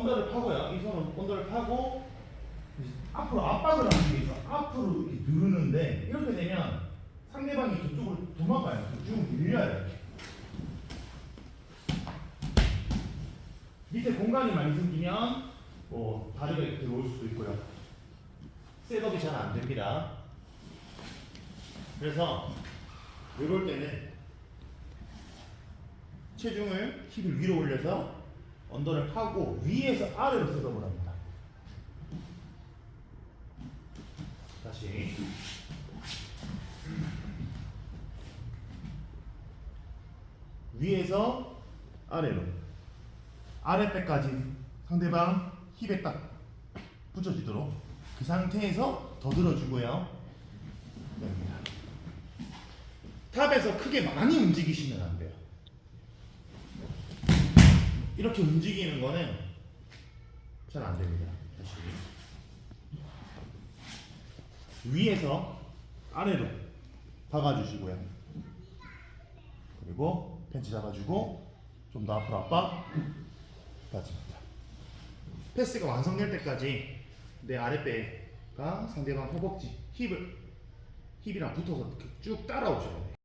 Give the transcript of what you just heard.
언더를 파고요. 이 손은 언더를 파고 앞으로 압박을 하기 위해서 앞으로 이렇게 누르는데 이렇게 되면 상대방이 저쪽으로 도망가요. 쭉 밀려요. 이렇게. 밑에 공간이 많이 생기면 뭐 다리가 이렇게 들어올 수도 있고요. 셋업이 잘 안 됩니다. 그래서 이럴 때는 체중을 힙을 위로 올려서 언더를 하고 위에서 아래로 셋업을 합니다. 다시 위에서 아래로 아랫배까지 상대방 힙에 딱 붙여지도록 그 상태에서 더 들어주고요. 여기다. 탑에서 크게 많이 움직이시면 안 돼요. 이렇게 움직이는 거는 잘 안 됩니다. 다시 위에서 아래로 박아주시고요. 그리고 펜치 잡아주고 좀 더 앞으로 압박 빠집니다. 패스가 완성될 때까지 내 아랫배가 상대방 허벅지 힙을 힙이랑 붙어서 쭉 따라오셔야 돼요.